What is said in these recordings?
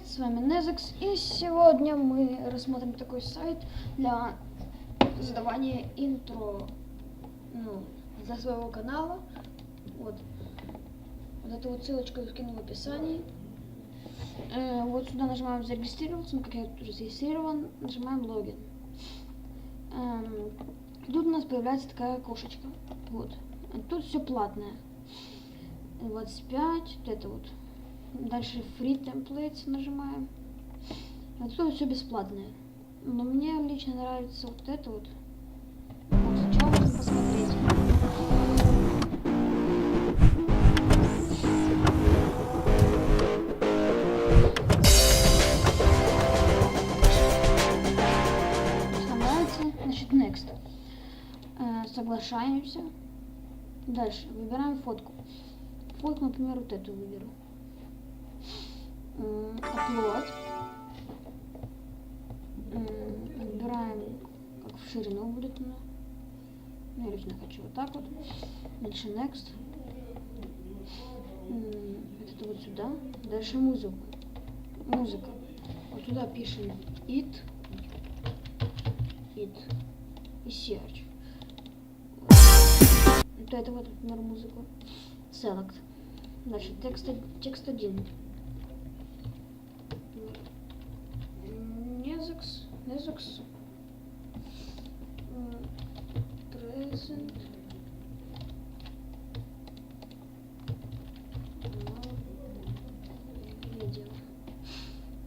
Привет, с вами Nezix, и сегодня мы рассмотрим такой сайт для задавания интро ну, для своего канала. Вот. Вот эту вот ссылочку я скину в описании. Э, вот сюда нажимаем зарегистрироваться, ну как я уже зарегистрирован, нажимаем логин. Эм, тут у нас появляется такая кошечка. Вот. Тут все платное. 25, вот это вот. Дальше Free Templates нажимаем. Вот тут все бесплатное. Но мне лично нравится вот это вот. Вот сначала можно посмотреть. Нравится, значит next. Э, соглашаемся. Дальше выбираем фотку. Фотку, например, вот эту выберу. М, Upload. М, Выбираем, как в ширину будет она. Ну, я лично хочу вот так вот. Дальше next. Это вот сюда. Дальше музыку. Музыка. Вот сюда пишем it. It. И search. Вот это вот, например, музыку. Select. Дальше текст, текст один. Незекс. Present. Видео.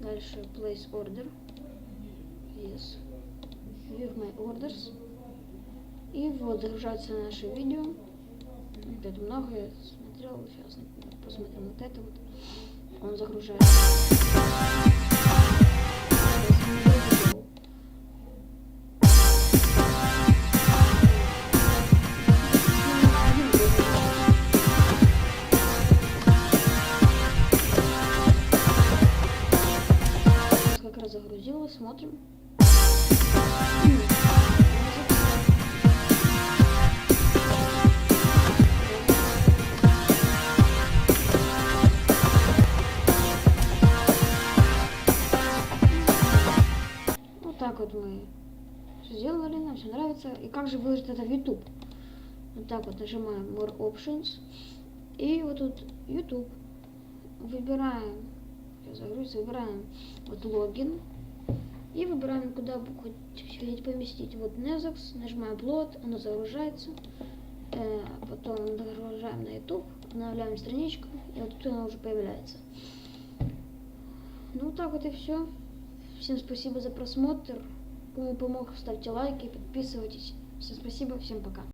Дальше place order. Yes. View my orders. И вот загружается наше видео. Это много я смотрел. Сейчас посмотрим вот это вот. Он загружается. Загрузилось, смотрим. Вот так вот мы сделали, нам все нравится. И как же выложить это в YouTube? Вот так вот нажимаем More Options. И вот тут YouTube. Выбираем, сейчас загрузится, выбираем вот логин. И выбираем, куда хотите поместить. Вот Nezax, нажимаем Upload, оно загружается. Э, потом загружаем на YouTube, обновляем страничку, и вот тут она уже появляется. Ну так вот и все. Всем спасибо за просмотр. Кому помог, ставьте лайки, подписывайтесь. Всем спасибо, всем пока.